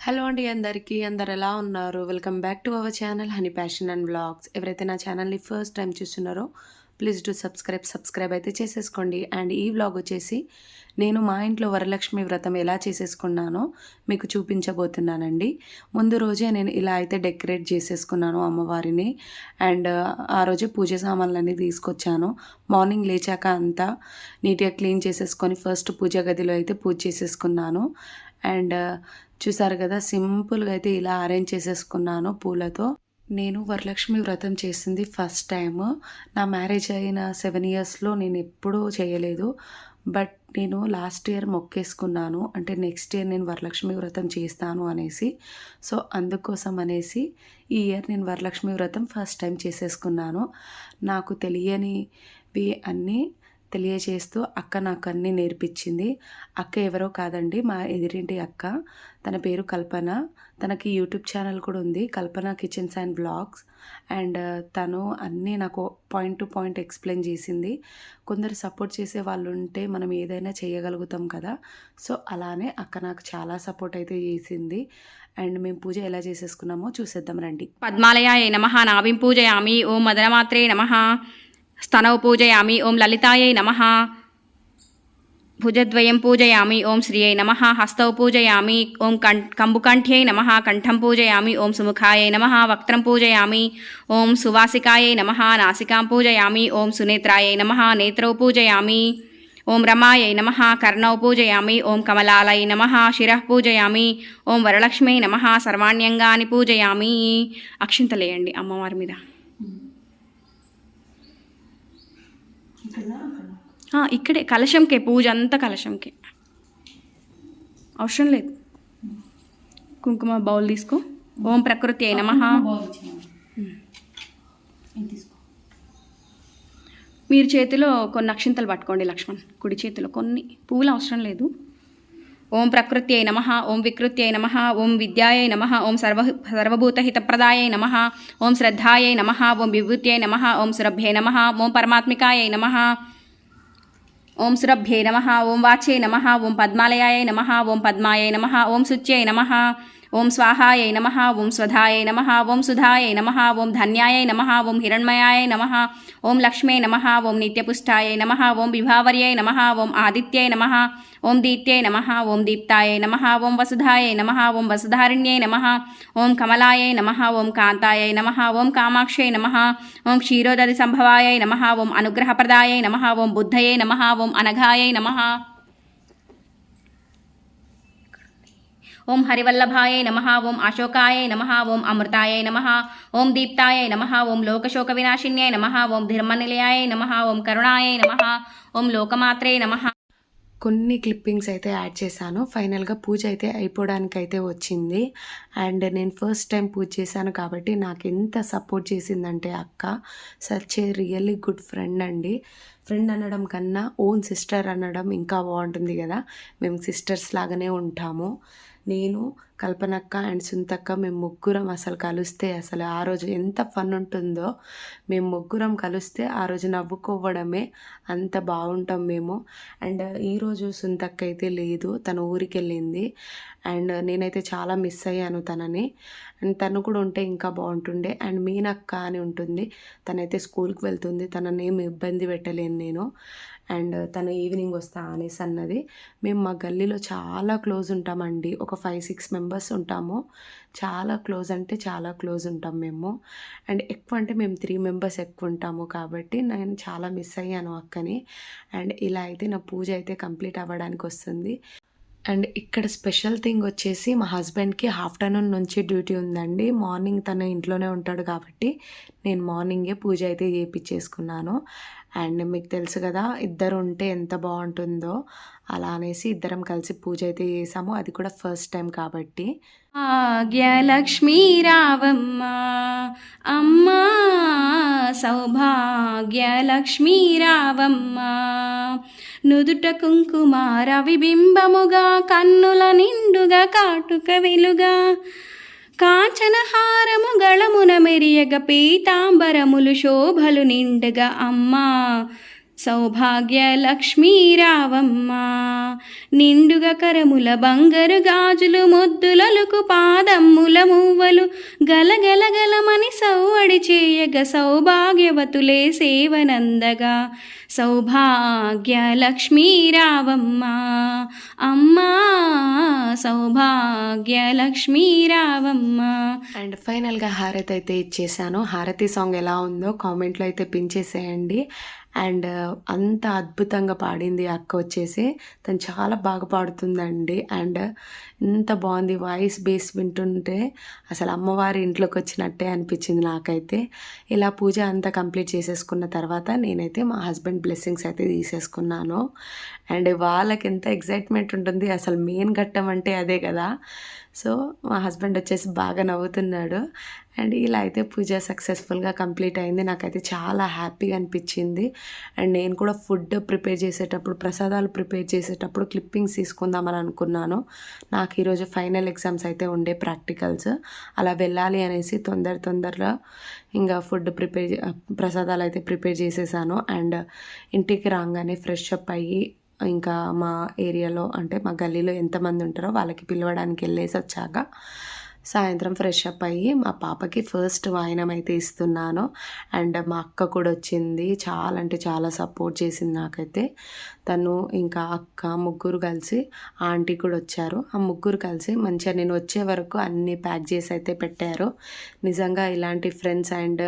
Hello అండి అందరికీ అందరు ఎలా ఉన్నారు? Welcome back to our channel honey passion and blogs ఎవరైతే నా ఛానల్ని ఫస్ట్ టైం చూస్తున్నారో ప్లీజ్ డూ సబ్స్క్రైబ్ సబ్స్క్రైబ్ అయితే చేసేసుకోండి. అండ్ ఈ వ్లాగ్ వచ్చేసి నేను మా ఇంట్లో వరలక్ష్మి వ్రతం ఎలా చేసేసుకున్నానో మీకు చూపించబోతున్నానండి. ముందు రోజే నేను ఇలా అయితే డెకరేట్ చేసేసుకున్నాను అమ్మవారిని. అండ్ ఆ రోజు పూజ సామాన్లన్నీ తీసుకొచ్చాను. మార్నింగ్ లేచాక అంతా నీట్గా క్లీన్ చేసేసుకొని ఫస్ట్ పూజ గదిలో అయితే పూజ చేసేసుకున్నాను. అండ్ చూసారు కదా సింపుల్గా అయితే ఇలా అరేంజ్ చేసేసుకున్నాను పూలతో. నేను వరలక్ష్మి వ్రతం చేసింది ఫస్ట్ టైం నా మ్యారేజ్ అయిన సెవెన్ ఇయర్స్లో నేను ఎప్పుడూ చేయలేదు. బట్ నేను లాస్ట్ ఇయర్ మొక్కేసుకున్నాను. అంటే నెక్స్ట్ ఇయర్ నేను వరలక్ష్మి వ్రతం చేస్తాను అనేసి. సో అందుకోసం అనేసి ఈ ఇయర్ నేను వరలక్ష్మి వ్రతం ఫస్ట్ టైం చేసేసుకున్నాను. నాకు తెలియనివి అన్నీ తెలియజేస్తూ అక్క నాకు అన్నీ నేర్పించింది. అక్క ఎవరో కాదండి మా ఎదిరింటి అక్క. తన పేరు కల్పన. తనకి యూట్యూబ్ ఛానల్ కూడా ఉంది Kalpana kitchens and blogs. And తను అన్నీ నాకు పాయింట్ టు పాయింట్ ఎక్స్ప్లెయిన్ చేసింది. కొందరు సపోర్ట్ చేసే వాళ్ళు ఉంటే మనం ఏదైనా చేయగలుగుతాం కదా. సో అలానే అక్క నాకు చాలా సపోర్ట్ అయితే చేసింది. అండ్ మేము పూజ ఎలా చేసేసుకున్నామో చూసేద్దాం రండి. పద్మాలయ నమ నాభిం పూజయామి ఓ మదనమాత్రే నమ. స్తనౌ పూజయామి ఓం లలితాయై నమ భుజద్వయం పూజయామి ఓం శ్రియై నమ హస్తౌ పూజయామి ఓం కం కంబుకంఠ్యై నమ కంఠం పూజయామి ఓం సుముఖాయై నమ వక్త్రం పూజయామి ఓం సువాసికాయై నమ నాసికాం పూజయామి ఓం సునేత్రాయై నమ నేత్రౌ పూజయామి ఓం రమాయై నమ కర్ణౌ పూజయామి ఓం కమలాలై నమ శిరః పూజయామి ఓం వరలక్ష్మై నమ సర్వాణ్యంగాని పూజయామి అక్షింతలేయండి అమ్మవారి మీద ఇక్కడే? కలశంకే పూజ అంతా కలశంకే. అవసరం లేదు. కుంకుమ బౌల్ తీసుకో. ఓం ప్రకృతి అయి నమ. మీరు చేతిలో కొన్ని అక్షింతలు పట్టుకోండి లక్ష్మణ్. కుడి చేతిలో కొన్ని. పువ్వులు అవసరం లేదు. ఓం ప్రకృతి అయి నమ ఓం వికృతి అయి నమ ఓం విద్యాయై నమ ఓం సర్వ సర్వభూతహితప్రదాయై నమ ఓం శ్రద్ధాయై నమ ఓం విభూత్యై నమ ఓం సురభ్యై నమ ఓం పరమాత్మికాయై నమ ఓం సురభ్యై నమ ఓం వాచ్యై నమ ఓం పద్మాలయాయ నమ ఓం పద్మాయై నమ ఓం శుచ్యై నమ ఓం స్వాహాయ నమ ఓం స్వధాయ నమ ఓం సుధాయ నమ ఓం ధన్యాయ నమ ఓం హిరణ్మయాయ నమ ఓం లక్ష్మే నమ ఓం నిత్యపుష్టాయ నమ ఓం విభావర్యై నమ ఓం ఆదిత్యై నమ ఓం దీత్యై నమ ఓం దీప్తాయ నమ ఓం వసుధాయ నమ ఓం వసుధారిణ్యై నమ ఓం కమలాయ నమ ఓం కాంతాయ నమ ఓం కామాక్షై నమ ఓం క్షీరోదరి సంభవాయ నమ ఓం అనుగ్రహప్రదాయ నమ ఓం బుద్ధయే నమ ఓం అనఘాయ నమ ఓం హరివల్లభాయ నమ ఓం అశోకాయ నమ ఓం అమృతాయ నమ ఓం దీప్తాయ నమ ఓం లోకశోక వినాశిన్యాయ నమ ఓం ధర్మనిలయాయ నమ ఓం కరుణాయ నమ ఓం లోకమాత్రే నమ. కొన్ని క్లిప్పింగ్స్ అయితే యాడ్ చేశాను. ఫైనల్గా పూజ అయితే అయిపోవడానికి అయితే వచ్చింది. అండ్ నేను ఫస్ట్ టైం పూజ చేశాను కాబట్టి నాకు ఎంత సపోర్ట్ చేసిందంటే అక్క. Such a really good friend అండి. ఫ్రెండ్ అనడం కన్నా ఓన్ సిస్టర్ అనడం ఇంకా బాగుంటుంది కదా. మేము సిస్టర్స్ లాగానే ఉంటాము. నేను కల్పనక్క అండ్ సుంతక్క మేము ముగ్గురం అసలు కలిస్తే అసలు ఆ రోజు ఎంత ఫన్ ఉంటుందో. మేము ముగ్గురం కలిస్తే ఆ రోజు నవ్వుకోవడమే అంత బాగుంటాం మేము. అండ్ ఈరోజు సుంతక్క అయితే లేదు తన ఊరికి వెళ్ళింది అండ్ నేనైతే చాలా మిస్ అయ్యాను తనని. అండ్ తను కూడా ఉంటే ఇంకా బాగుంటుండే. అండ్ మీనక్క అని ఉంటుంది తనైతే స్కూల్కి వెళ్తుంది. తనని ఏమి ఇబ్బంది పెట్టలేను నేను. అండ్ తను ఈవినింగ్ వస్తా అనేసి అన్నది. మేము మా గల్లీలో చాలా క్లోజ్ ఉంటామండి. ఒక ఫైవ్ సిక్స్ మెంబర్స్ ఉంటాము. చాలా క్లోజ్ అంటే చాలా క్లోజ్ ఉంటాం మేము. అండ్ ఎక్కువ అంటే మేము త్రీ మెంబర్స్ ఎక్కువ ఉంటాము కాబట్టి నేను చాలా మిస్ అయ్యాను అక్కని. అండ్ ఇలా అయితే నా పూజ అయితే కంప్లీట్ అవ్వడానికి వస్తుంది. అండ్ ఇక్కడ స్పెషల్ థింగ్ వచ్చేసి మా హస్బెండ్కి ఆఫ్టర్నూన్ నుంచి డ్యూటీ ఉందండి. మార్నింగ్ తను ఇంట్లోనే ఉంటాడు కాబట్టి నేను మార్నింగే పూజ అయితే చేయించేసుకున్నాను అండ్ మీకు తెలుసు కదా ఇద్దరు ఉంటే ఎంత బాగుంటుందో అలా అనేసి ఇద్దరం కలిసి పూజ అయితే చేసాము. అది కూడా ఫస్ట్ టైం కాబట్టి. భాగ్యలక్ష్మీ రావమ్మ అమ్మా సౌభాగ్యలక్ష్మీ రావమ్మ నుదుట కుంకుమార విబింబముగా కన్నుల నిండుగా కాటుక వెలుగా కాచనహారము గళమున మెరియగ పీతాంబరములు శోభలు నిండగా అమ్మా. సౌభాగ్య లక్ష్మీ రావమ్మ నిండుగా కరముల బంగారు గాజులు మొద్దులలకు పాదమ్ముల మువ్వలు గలగలగలమని సౌవడి చేయగ సౌభాగ్యవతులే సేవనందగా. సౌభాగ్యలక్ష్మీరావమ్మ. అమ్మా సౌభాగ్యలక్ష్మీరావమ్మ. అండ్ ఫైనల్గా హారతి అయితే ఇచ్చేసాను. హారతి సాంగ్ ఎలా ఉందో కామెంట్లో అయితే పిన్ చేసేయండి. అండ్ అంత అద్భుతంగా పాడింది అక్క వచ్చేసి. తను చాలా బాగా పాడుతుందండి. అండ్ ఎంత బాగుంది వాయిస్ బేస్ వింటుంటే అసలు అమ్మవారి ఇంట్లోకి వచ్చినట్టే అనిపించింది నాకైతే. ఇలా పూజ అంతా కంప్లీట్ చేసేసుకున్న తర్వాత నేనైతే మా హస్బెండ్ బ్లెస్సింగ్స్ అయితే తీసేసుకున్నాను. అండ్ వాళ్ళకి ఎంత ఎగ్జైట్మెంట్ ఉంటుంది అసలు మెయిన్ ఘట్టం అంటే అదే కదా. సో మా హస్బెండ్ వచ్చేసి బాగా నవ్వుతున్నాడు. అండ్ ఇలా అయితే పూజ సక్సెస్ఫుల్గా కంప్లీట్ అయింది. నాకైతే చాలా హ్యాపీగా అనిపించింది. అండ్ నేను కూడా ఫుడ్ ప్రిపేర్ చేసేటప్పుడు ప్రసాదాలు ప్రిపేర్ చేసేటప్పుడు క్లిప్పింగ్స్ తీసుకుందామని అనుకున్నాను. నాకు ఈరోజు ఫైనల్ ఎగ్జామ్స్ అయితే ఉండే ప్రాక్టికల్స్. అలా వెళ్ళాలి అనేసి తొందర తొందరగా ఇంకా ఫుడ్ ప్రిపేర్ ప్రసాదాలు అయితే ప్రిపేర్ చేసేసాను. అండ్ ఇంటికి రాగానే ఫ్రెష్ అప్ అయ్యి ఇంకా మా ఏరియాలో అంటే మా గల్లీలో ఎంతమంది ఉంటారో వాళ్ళకి పిలవడానికి వెళ్ళేసి వచ్చాక సాయంత్రం ఫ్రెష్ అప్ అయ్యి మా పాపకి ఫస్ట్ వాయినం అయితే ఇస్తున్నాను. అండ్ మా అక్క కూడా వచ్చింది. చాలా అంటే చాలా సపోర్ట్ చేసింది నాకైతే. తను ఇంకా అక్క ముగ్గురు కలిసి ఆంటీ కూడా వచ్చారు. ఆ ముగ్గురు కలిసి మంచిగా నేను వచ్చే వరకు అన్నీ ప్యాక్ చేసి అయితే పెట్టారు. నిజంగా ఇలాంటి ఫ్రెండ్స్ అండ్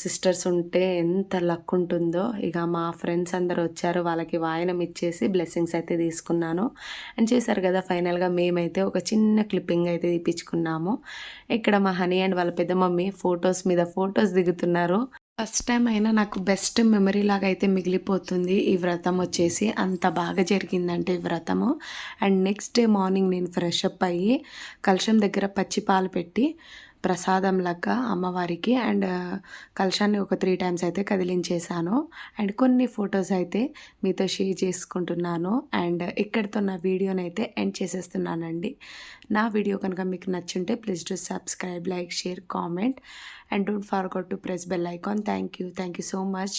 సిస్టర్స్ ఉంటే ఎంత లక్ ఉంటుందో. ఇక మా ఫ్రెండ్స్ అందరు వచ్చారు వాళ్ళకి వాయనం ఇచ్చేసి బ్లెస్సింగ్స్ అయితే తీసుకున్నాను. అండ్ చేశారు కదా ఫైనల్గా మేమైతే ఒక చిన్న క్లిప్పింగ్ అయితే తీపించుకున్నాము ఇక్కడ మా హనీ అండ్ వాళ్ళ పెద్ద మమ్మీ ఫొటోస్ మీద ఫొటోస్ దిగుతున్నారు. ఫస్ట్ టైం అయినా నాకు బెస్ట్ మెమరీ లాగా అయితే మిగిలిపోతుంది ఈ వ్రతం వచ్చేసి. అంత బాగా జరిగిందంటే ఈ వ్రతము. అండ్ నెక్స్ట్ డే మార్నింగ్ నేను ఫ్రెష్ అప్ అయ్యి కలశం దగ్గర పచ్చి పాలు పెట్టి ప్రసాదం లాగా అమ్మవారికి అండ్ కలశాన్ని ఒక త్రీ టైమ్స్ అయితే కదిలించేశాను. అండ్ కొన్ని ఫొటోస్ అయితే మీతో షేర్ చేసుకుంటున్నాను. అండ్ ఇక్కడితో నా వీడియోని అయితే ఎండ్ చేసేస్తున్నానండి. నా వీడియో కనుక మీకు నచ్చుంటే please to subscribe like share comment. And don't forget to press bell icon. Thank you thank you so much.